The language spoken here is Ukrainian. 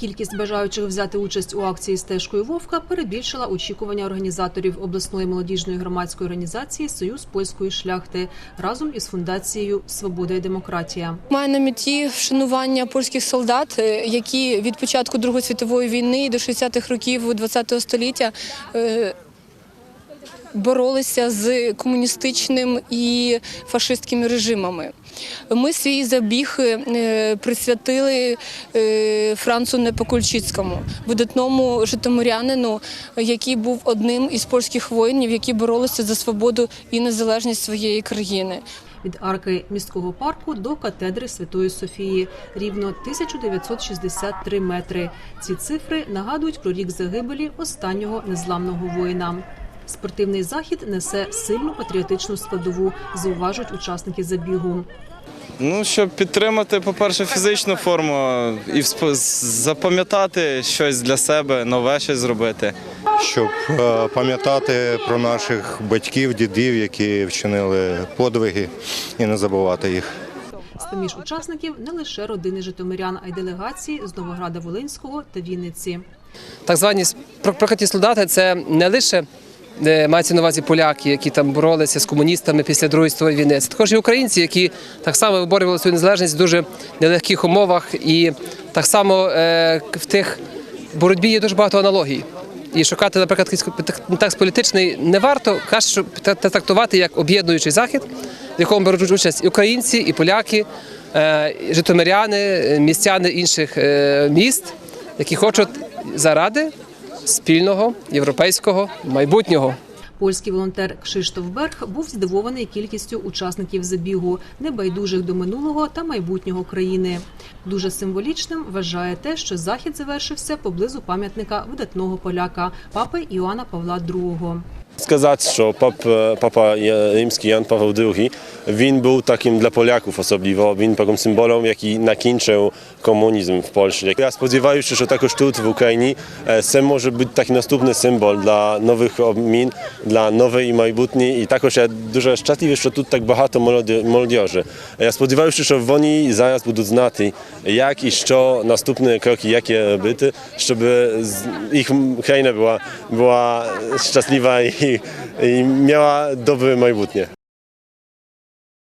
Кількість бажаючих взяти участь у акції стежкою Вовка перебільшила очікування організаторів обласної молодіжної громадської організації Союз польської шляхти разом із фундацією Свобода і демократія. Має на меті вшанування польських солдат, е, які від початку Другої світової війни до 60-х років ХХ століття е, боролися з комуністичним і фашистськими режимами. Ми свій забіг е, присвятили е, Францу Непокульчицькому, видатному житомирянину, який був одним із польських воїнів, які боролися за свободу і незалежність своєї країни. Від арки міського парку до катедри Святої Софії рівно 1963 метри. Ці цифри нагадують про рік загибелі останнього незламного воїна. Спортивний захід несе сильну патріотичну складову, зауважують учасники забігу. Ну, щоб підтримати, по-перше, фізичну форму і запам'ятати щось для себе, нове щось зробити. щоб е, пам'ятати про наших батьків, дідів, які вчинили подвиги, і не забувати їх. З-поміж учасників не лише родини житомирян, а й делегації з Новограда Волинського та Вінниці. Так звані про- прокаті солдати це не лише мається на увазі поляки, які там боролися з комуністами після Другої світової війни. Це також і українці, які так само виборювали свою незалежність в дуже нелегких умовах. І так само е, в тих боротьбі є дуже багато аналогій. І шукати, наприклад, контекст політичний не варто, краще трактувати як об'єднуючий захід, в якому беруть участь і українці, і поляки, е, і житомиряни, е, містяни інших е, міст, які хочуть заради спільного європейського майбутнього. Польський волонтер Кшиштоф Берг був здивований кількістю учасників забігу, небайдужих до минулого та майбутнього країни. Дуже символічним вважає те, що захід завершився поблизу пам'ятника видатного поляка папи Іоанна Павла II. Сказати, що пап, папа римський Jan Paweł II, він був таким для поляків особливо, він таким символом, який накінчив комунізм в Польщі. Я сподіваюся, що також тут в Україні е, це може бути такий наступний символ для нових обмін, для нової майбутнє. І також я дуже щасливий, що тут так багато молоді- молодіжі. Я сподіваюся, що вони зараз будуть знати, як і що наступні кроки, jakie робити, щоб з- їх країна була, була szczęśliwa i, i, miała dobre majbutnie.